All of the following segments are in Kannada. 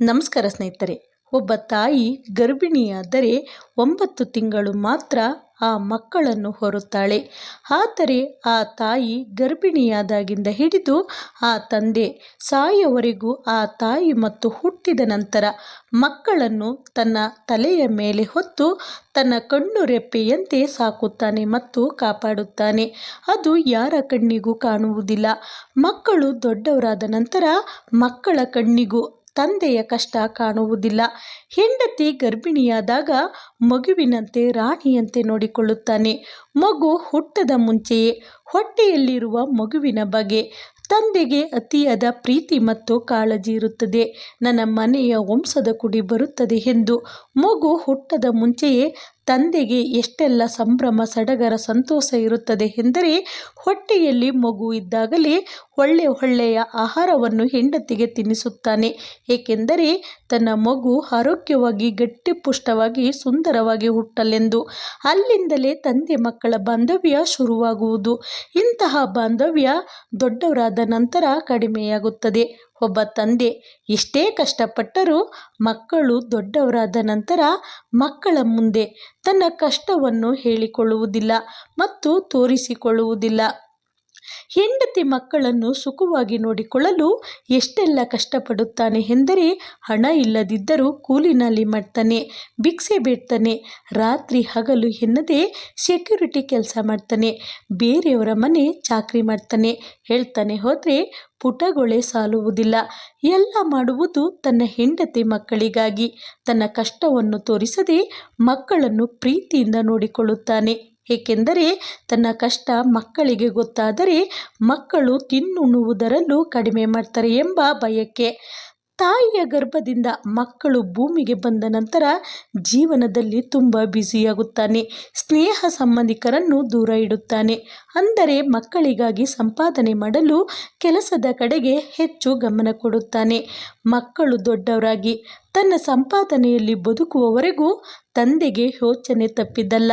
ನಮಸ್ಕಾರ ಸ್ನೇಹಿತರೆ, ಒಬ್ಬ ತಾಯಿ ಗರ್ಭಿಣಿಯಾದರೆ ಒಂಬತ್ತು ತಿಂಗಳು ಮಾತ್ರ ಆ ಮಕ್ಕಳನ್ನು ಹೊರುತ್ತಾಳೆ. ಆದರೆ ಆ ತಾಯಿ ಗರ್ಭಿಣಿಯಾದಾಗಿಂದ ಹಿಡಿದು ಆ ತಂದೆ ಸಾಯವರೆಗೂ ಆ ತಾಯಿ ಮತ್ತು ಹುಟ್ಟಿದ ನಂತರ ಮಕ್ಕಳನ್ನು ತನ್ನ ತಲೆಯ ಮೇಲೆ ಹೊತ್ತು ತನ್ನ ಕಣ್ಣು ರೆಪ್ಪೆಯಂತೆ ಸಾಕುತ್ತಾನೆ ಮತ್ತು ಕಾಪಾಡುತ್ತಾನೆ. ಅದು ಯಾರ ಕಣ್ಣಿಗೂ ಕಾಣುವುದಿಲ್ಲ. ಮಕ್ಕಳು ದೊಡ್ಡವರಾದ ನಂತರ ಮಕ್ಕಳ ಕಣ್ಣಿಗೂ ತಂದೆಯ ಕಷ್ಟ ಕಾಣುವುದಿಲ್ಲ. ಹೆಂಡತಿ ಗರ್ಭಿಣಿಯಾದಾಗ ಮಗುವಿನಂತೆ ರಾಣಿಯಂತೆ ನೋಡಿಕೊಳ್ಳುತ್ತಾನೆ. ಮಗು ಹುಟ್ಟದ ಮುಂಚೆಯೇ ಹೊಟ್ಟೆಯಲ್ಲಿರುವ ಮಗುವಿನ ಬಗೆ ತಂದೆಗೆ ಅತಿಯಾದ ಪ್ರೀತಿ ಮತ್ತು ಕಾಳಜಿ ಇರುತ್ತದೆ. ನನ್ನ ಮನೆಯ ವಂಶದ ಕುಡಿ ಬರುತ್ತದೆ ಎಂದು ಮಗು ಹುಟ್ಟದ ಮುಂಚೆಯೇ ತಂದೆಗೆ ಎಷ್ಟೆಲ್ಲ ಸಂಭ್ರಮ, ಸಡಗರ, ಸಂತೋಷ ಇರುತ್ತದೆ ಎಂದರೆ ಹೊಟ್ಟೆಯಲ್ಲಿ ಮಗು ಇದ್ದಾಗಲೇ ಒಳ್ಳೆ ಒಳ್ಳೆಯ ಆಹಾರವನ್ನು ಹೆಂಡತಿಗೆ ತಿನ್ನಿಸುತ್ತಾನೆ ಏಕೆಂದರೆ ತನ್ನ ಮಗು ಆರೋಗ್ಯವಾಗಿ, ಗಟ್ಟಿಪುಷ್ಟವಾಗಿ, ಸುಂದರವಾಗಿ ಹುಟ್ಟಲೆಂದು. ಅಲ್ಲಿಂದಲೇ ತಂದೆ ಮಕ್ಕಳ ಬಾಂಧವ್ಯ ಶುರುವಾಗುವುದು. ಇಂತಹ ಬಾಂಧವ್ಯ ದೊಡ್ಡವರಾದ ನಂತರ ಕಡಿಮೆಯಾಗುತ್ತದೆ. ಒಬ್ಬ ತಂದೆ ಎಷ್ಟೇ ಕಷ್ಟಪಟ್ಟರೂ ಮಕ್ಕಳು ದೊಡ್ಡವರಾದ ನಂತರ ಮಕ್ಕಳ ಮುಂದೆ ತನ್ನ ಕಷ್ಟವನ್ನು ಹೇಳಿಕೊಳ್ಳುವುದಿಲ್ಲ ಮತ್ತು ತೋರಿಸಿಕೊಳ್ಳುವುದಿಲ್ಲ. ಹೆಂಡತಿ ಮಕ್ಕಳನ್ನು ಸುಖವಾಗಿ ನೋಡಿಕೊಳ್ಳಲು ಎಷ್ಟೆಲ್ಲ ಕಷ್ಟಪಡುತ್ತಾನೆ ಎಂದರೆ ಹಣ ಇಲ್ಲದಿದ್ದರೂ ಕೂಲಿನಲ್ಲಿ ಮಾಡ್ತಾನೆ, ಭಿಕ್ಷೆ ಬೇಡ್ತಾನೆ, ರಾತ್ರಿ ಹಗಲು ಎನ್ನದೇ ಸೆಕ್ಯೂರಿಟಿ ಕೆಲಸ ಮಾಡ್ತಾನೆ, ಬೇರೆಯವರ ಮನೆ ಚಾಕ್ರಿ ಮಾಡ್ತಾನೆ ಹೇಳ್ತಾನೆ ಹೋದರೆ ಪುಟಗೊಳೆ ಸಾಲುವುದಿಲ್ಲ. ಎಲ್ಲ ಮಾಡುವುದು ತನ್ನ ಹೆಂಡತಿ ಮಕ್ಕಳಿಗಾಗಿ. ತನ್ನ ಕಷ್ಟವನ್ನು ತೋರಿಸದೆ ಮಕ್ಕಳನ್ನು ಪ್ರೀತಿಯಿಂದ ನೋಡಿಕೊಳ್ಳುತ್ತಾನೆ. ಏಕೆಂದರೆ ತನ್ನ ಕಷ್ಟ ಮಕ್ಕಳಿಗೆ ಗೊತ್ತಾದರೆ ಮಕ್ಕಳು ತಿನ್ನುಣ್ಣುವುದರಲ್ಲೂ ಕಡಿಮೆ ಮಾಡ್ತಾರೆ ಎಂಬ ಭಯಕ್ಕೆ ತಾಯಿಯ ಗರ್ಭದಿಂದ ಮಕ್ಕಳು ಭೂಮಿಗೆ ಬಂದ ನಂತರ ಜೀವನದಲ್ಲಿ ತುಂಬ ಬ್ಯುಸಿಯಾಗುತ್ತಾನೆ. ಸ್ನೇಹ ಸಂಬಂಧಿಕರನ್ನು ದೂರ ಇಡುತ್ತಾನೆ. ಅಂದರೆ ಮಕ್ಕಳಿಗಾಗಿ ಸಂಪಾದನೆ ಮಾಡಲು ಕೆಲಸದ ಕಡೆಗೆ ಹೆಚ್ಚು ಗಮನ ಕೊಡುತ್ತಾನೆ. ಮಕ್ಕಳು ದೊಡ್ಡವರಾಗಿ ತನ್ನ ಸಂಪಾದನೆಯಲ್ಲಿ ಬದುಕುವವರೆಗೂ ತಂದೆಗೆ ಯೋಚನೆ ತಪ್ಪಿದ್ದಲ್ಲ.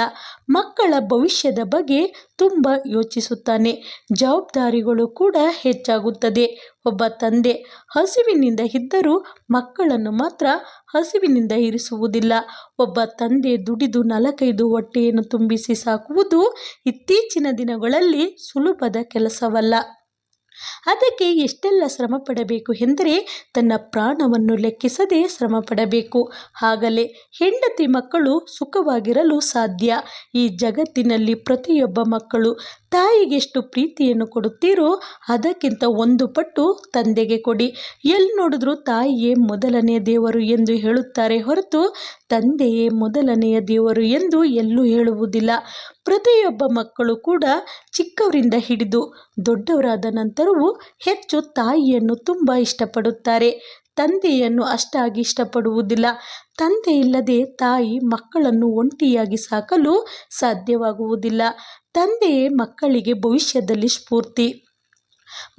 ಮಕ್ಕಳ ಭವಿಷ್ಯದ ಬಗ್ಗೆ ತುಂಬ ಯೋಚಿಸುತ್ತಾನೆ. ಜವಾಬ್ದಾರಿಗಳು ಕೂಡ ಹೆಚ್ಚಾಗುತ್ತದೆ. ಒಬ್ಬ ತಂದೆ ಹಸಿವಿನಿಂದ ಇದ್ದರೂ ಮಕ್ಕಳನ್ನು ಮಾತ್ರ ಹಸಿವಿನಿಂದ ಇರಿಸುವುದಿಲ್ಲ. ಒಬ್ಬ ತಂದೆ ದುಡಿದು ನಾಲ್ಕೈದು ಹೊಟ್ಟೆಯನ್ನು ತುಂಬಿಸಿ ಸಾಕುವುದು ಇತ್ತೀಚಿನ ದಿನಗಳಲ್ಲಿ ಸುಲಭದ ಕೆಲಸವಲ್ಲ. ಅದಕ್ಕೆ ಎಷ್ಟೆಲ್ಲ ಶ್ರಮ ಪಡಬೇಕು ಎಂದರೆ ತನ್ನ ಪ್ರಾಣವನ್ನು ಲೆಕ್ಕಿಸದೆ ಶ್ರಮ ಪಡಬೇಕು ಆಗಲೇ ಹೆಂಡತಿ ಮಕ್ಕಳು ಸುಖವಾಗಿರಲು ಸಾಧ್ಯ. ಈ ಜಗತ್ತಿನಲ್ಲಿ ಪ್ರತಿಯೊಬ್ಬ ಮಕ್ಕಳು ತಾಯಿಗೆಷ್ಟು ಪ್ರೀತಿಯನ್ನು ಕೊಡುತ್ತೀರೋ ಅದಕ್ಕಿಂತ ಒಂದು ಪಟ್ಟು ತಂದೆಗೆ ಕೊಡಿ. ಎಲ್ಲಿ ನೋಡಿದ್ರೂ ತಾಯಿಯೇ ಮೊದಲನೆಯ ದೇವರು ಎಂದು ಹೇಳುತ್ತಾರೆ ಹೊರತು ತಂದೆಯೇ ಮೊದಲನೆಯ ದೇವರು ಎಂದು ಎಲ್ಲೂ ಹೇಳುವುದಿಲ್ಲ. ಪ್ರತಿಯೊಬ್ಬ ಮಕ್ಕಳು ಕೂಡ ಚಿಕ್ಕವರಿಂದ ಹಿಡಿದು ದೊಡ್ಡವರಾದ ನಂತರವೂ ಹೆಚ್ಚು ತಾಯಿಯನ್ನು ತುಂಬ ಇಷ್ಟಪಡುತ್ತಾರೆ. ತಂದೆಯನ್ನು ಅಷ್ಟಾಗಿ ಇಷ್ಟಪಡುವುದಿಲ್ಲ. ತಂದೆ ಇಲ್ಲದೆ ತಾಯಿ ಮಕ್ಕಳನ್ನು ಒಂಟಿಯಾಗಿ ಸಾಕಲು ಸಾಧ್ಯವಾಗುವುದಿಲ್ಲ. ತಂದೆಯೇ ಮಕ್ಕಳಿಗೆ ಭವಿಷ್ಯದಲ್ಲಿ ಸ್ಫೂರ್ತಿ.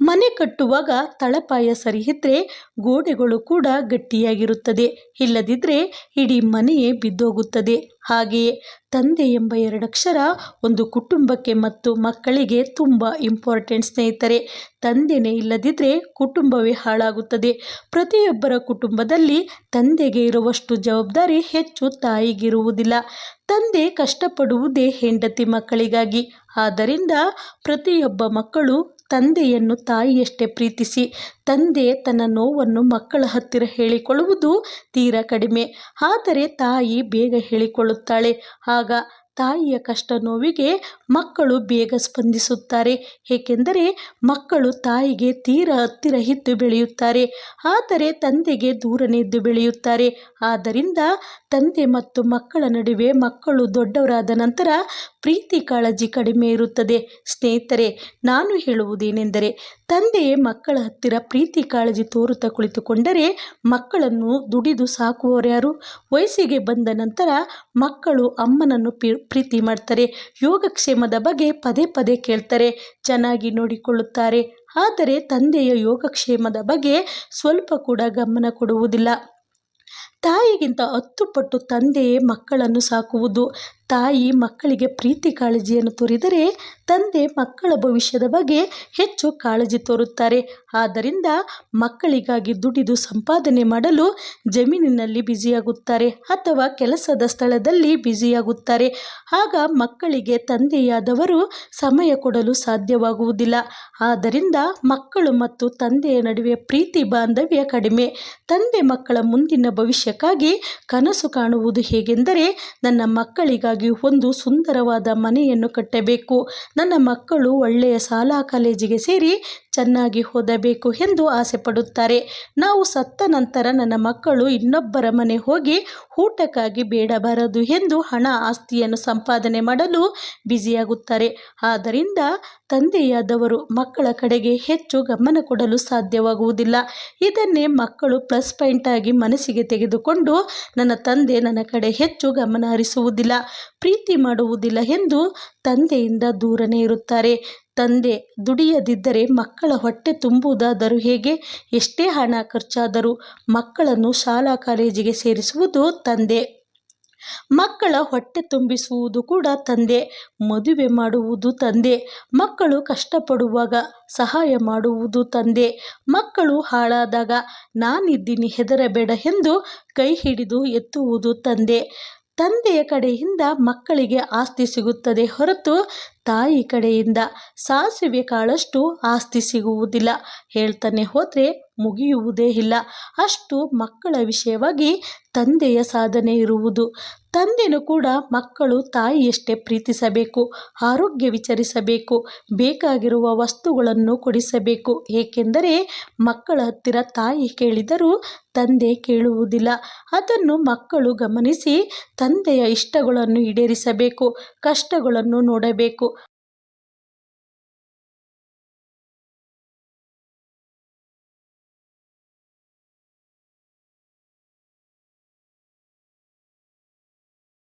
ಮನೆ ಕಟ್ಟುವಾಗ ತಳಪಾಯ ಸರಿ ಇದ್ದರೆ ಗೋಡೆಗಳು ಕೂಡ ಗಟ್ಟಿಯಾಗಿರುತ್ತದೆ. ಇಲ್ಲದಿದ್ದರೆ ಇಡೀ ಮನೆಯೇ ಬಿದ್ದೋಗುತ್ತದೆ. ಹಾಗೆಯೇ ತಂದೆ ಎಂಬ ಎರಡಕ್ಷರ ಒಂದು ಕುಟುಂಬಕ್ಕೆ ಮತ್ತು ಮಕ್ಕಳಿಗೆ ತುಂಬ ಇಂಪಾರ್ಟೆಂಟ್ ಸ್ನೇಹಿತರೆ. ತಂದೆನೇ ಇಲ್ಲದಿದ್ದರೆ ಕುಟುಂಬವೇ ಹಾಳಾಗುತ್ತದೆ. ಪ್ರತಿಯೊಬ್ಬರ ಕುಟುಂಬದಲ್ಲಿ ತಂದೆಗೆ ಇರುವಷ್ಟು ಜವಾಬ್ದಾರಿ ಹೆಚ್ಚು ತಾಯಿಗಿರುವುದಿಲ್ಲ. ತಂದೆ ಕಷ್ಟಪಡುವುದೇ ಹೆಂಡತಿ ಮಕ್ಕಳಿಗಾಗಿ. ಆದ್ದರಿಂದ ಪ್ರತಿಯೊಬ್ಬ ಮಕ್ಕಳು ತಂದೆಯನ್ನು ತಾಯಿಯಷ್ಟೇ ಪ್ರೀತಿಸಿ, ತಂದೆ ತನ್ನ ನೋವನ್ನು ಮಕ್ಕಳ ಹತ್ತಿರ ಹೇಳಿಕೊಳ್ಳುವುದು ತೀರಾ ಕಡಿಮೆ. ಆದರೆ ತಾಯಿ ಬೇಗ ಹೇಳಿಕೊಳ್ಳುತ್ತಾಳೆ. ಆಗ ತಾಯಿಯ ಕಷ್ಟ ನೋವಿಗೆ ಮಕ್ಕಳು ಬೇಗ ಸ್ಪಂದಿಸುತ್ತಾರೆ. ಏಕೆಂದರೆ ಮಕ್ಕಳು ತಾಯಿಗೆ ತೀರ ಹತ್ತಿರ ಇದ್ದು ಬೆಳೆಯುತ್ತಾರೆ. ಆದರೆ ತಂದೆಗೆ ದೂರನಿದ್ದು ಬೆಳೆಯುತ್ತಾರೆ. ಆದ್ದರಿಂದ ತಂದೆ ಮತ್ತು ಮಕ್ಕಳ ನಡುವೆ ಮಕ್ಕಳು ದೊಡ್ಡವರಾದ ನಂತರ ಪ್ರೀತಿ ಕಾಳಜಿ ಕಡಿಮೆ ಇರುತ್ತದೆ. ಸ್ನೇಹಿತರೆ, ನಾನು ಹೇಳುವುದೇನೆಂದರೆ, ತಂದೆಯೇ ಮಕ್ಕಳ ಹತ್ತಿರ ಪ್ರೀತಿ ಕಾಳಜಿ ತೋರುತ್ತಾ ಕುಳಿತುಕೊಂಡರೆ ಮಕ್ಕಳನ್ನು ದುಡಿದು ಸಾಕುವವರ್ಯಾರು ವಯಸ್ಸಿಗೆ ಬಂದ ನಂತರ ಮಕ್ಕಳು ಅಮ್ಮನನ್ನು ಪ್ರೀತಿ ಮಾಡ್ತಾರೆ, ಯೋಗಕ್ಷೇಮದ ಬಗ್ಗೆ ಪದೇ ಪದೇ ಕೇಳ್ತಾರೆ, ಚೆನ್ನಾಗಿ ನೋಡಿಕೊಳ್ಳುತ್ತಾರೆ. ಆದರೆ ತಂದೆಯ ಯೋಗಕ್ಷೇಮದ ಬಗ್ಗೆ ಸ್ವಲ್ಪ ಕೂಡ ಗಮನ ಕೊಡುವುದಿಲ್ಲ. ತಾಯಿಗಿಂತ ಹತ್ತು ಪಟ್ಟು ತಂದೆಯೇ ಮಕ್ಕಳನ್ನು ಸಾಕುವುದು. ತಾಯಿ ಮಕ್ಕಳಿಗೆ ಪ್ರೀತಿ ಕಾಳಜಿಯನ್ನು ತೋರಿದರೆ ತಂದೆ ಮಕ್ಕಳ ಭವಿಷ್ಯದ ಬಗ್ಗೆ ಹೆಚ್ಚು ಕಾಳಜಿ ತೋರುತ್ತಾರೆ. ಆದ್ದರಿಂದ ಮಕ್ಕಳಿಗಾಗಿ ದುಡಿದು ಸಂಪಾದನೆ ಮಾಡಲು ಜಮೀನಿನಲ್ಲಿ ಬ್ಯುಸಿಯಾಗುತ್ತಾರೆ ಅಥವಾ ಕೆಲಸದ ಸ್ಥಳದಲ್ಲಿ ಬ್ಯುಸಿಯಾಗುತ್ತಾರೆ. ಆಗ ಮಕ್ಕಳಿಗೆ ತಂದೆಯಾದವರು ಸಮಯ ಕೊಡಲು ಸಾಧ್ಯವಾಗುವುದಿಲ್ಲ. ಆದ್ದರಿಂದ ಮಕ್ಕಳು ಮತ್ತು ತಂದೆಯ ನಡುವೆ ಪ್ರೀತಿ ಬಾಂಧವ್ಯ ಕಡಿಮೆ. ತಂದೆ ಮಕ್ಕಳ ಮುಂದಿನ ಭವಿಷ್ಯಕ್ಕಾಗಿ ಕನಸು ಕಾಣುವುದು ಹೇಗೆಂದರೆ, ನನ್ನ ಮಕ್ಕಳಿಗಾಗಿ ಒಂದು ಸುಂದರವಾದ ಮನೆಯನ್ನು ಕಟ್ಟಬೇಕು. ನನ್ನ ಮಕ್ಕಳು ಒಳ್ಳೆಯ ಶಾಲಾ ಕಾಲೇಜಿಗೆ ಸೇರಿ ಚೆನ್ನಾಗಿ ಓದಬೇಕು ಎಂದು ಆಸೆ ಪಡುತ್ತಾರೆ ನಾವು ಸತ್ತ ನಂತರ ನನ್ನ ಮಕ್ಕಳು ಇನ್ನೊಬ್ಬರ ಮನೆ ಹೋಗಿ ಊಟಕ್ಕಾಗಿ ಬೇಡಬಾರದು ಎಂದು ಹಣ ಆಸ್ತಿಯನ್ನು ಸಂಪಾದನೆ ಮಾಡಲು ಬ್ಯುಸಿಯಾಗುತ್ತಾರೆ. ಆದ್ದರಿಂದ ತಂದೆಯಾದವರು ಮಕ್ಕಳ ಕಡೆಗೆ ಹೆಚ್ಚು ಗಮನ ಕೊಡಲು ಸಾಧ್ಯವಾಗುವುದಿಲ್ಲ. ಇದನ್ನೇ ಮಕ್ಕಳು ಪ್ಲಸ್ ಪಾಯಿಂಟ್ ಆಗಿ ಮನಸ್ಸಿಗೆ ತೆಗೆದುಕೊಂಡು ನನ್ನ ತಂದೆ ನನ್ನ ಕಡೆ ಹೆಚ್ಚು ಗಮನ ಹರಿಸುವುದಿಲ್ಲ. ಪ್ರೀತಿ ಮಾಡುವುದಿಲ್ಲ ಎಂದು ತಂದೆಯಿಂದ ದೂರನೇ ಇರುತ್ತಾರೆ. ತಂದೆ ದುಡಿಯದಿದ್ದರೆ ಮಕ್ಕಳ ಹೊಟ್ಟೆ ತುಂಬುವುದಾದರೂ ಹೇಗೆ? ಎಷ್ಟೇ ಹಣ ಖರ್ಚಾದರೂ ಮಕ್ಕಳನ್ನು ಶಾಲಾ ಕಾಲೇಜಿಗೆ ಸೇರಿಸುವುದು ತಂದೆ. ಮಕ್ಕಳ ಹೊಟ್ಟೆ ತುಂಬಿಸುವುದು ಕೂಡ ತಂದೆ. ಮದುವೆ ಮಾಡುವುದು ತಂದೆ. ಮಕ್ಕಳು ಕಷ್ಟಪಡುವಾಗ ಸಹಾಯ ಮಾಡುವುದು ತಂದೆ. ಮಕ್ಕಳು ಹಾಳಾದಾಗ ನಾನಿದ್ದೀನಿ ಹೆದರಬೇಡ ಎಂದು ಕೈ ಹಿಡಿದು ಎತ್ತುವುದು ತಂದೆ. ತಂದೆಯ ಕಡೆಯಿಂದ ಮಕ್ಕಳಿಗೆ ಆಸ್ತಿ ಸಿಗುತ್ತದೆ ಹೊರತು ತಾಯಿ ಕಡೆಯಿಂದ ಸಾಸಿವೆ ಕಾಳಷ್ಟು ಆಸ್ತಿ ಸಿಗುವುದಿಲ್ಲ. ಹೇಳ್ತಾನೆ ಹೋದರೆ ಮುಗಿಯುವುದೇ ಇಲ್ಲ. ಅಷ್ಟು ಮಕ್ಕಳ ವಿಷಯವಾಗಿ ತಂದೆಯ ಸಾಧನೆ ಇರುವುದು. ತಂದೆನೂ ಕೂಡ ಮಕ್ಕಳು ತಾಯಿಯಷ್ಟೇ ಪ್ರೀತಿಸಬೇಕು, ಆರೋಗ್ಯ ವಿಚಾರಿಸಬೇಕು, ಬೇಕಾಗಿರುವ ವಸ್ತುಗಳನ್ನು ಕೊಡಿಸಬೇಕು. ಏಕೆಂದರೆ ಮಕ್ಕಳ ಹತ್ತಿರ ತಾಯಿ ಕೇಳಿದರೂ ತಂದೆ ಕೇಳುವುದಿಲ್ಲ. ಅದನ್ನು ಮಕ್ಕಳು ಗಮನಿಸಿ ತಂದೆಯ ಇಷ್ಟಗಳನ್ನು ಈಡೇರಿಸಬೇಕು, ಕಷ್ಟಗಳನ್ನು ನೋಡಬೇಕು.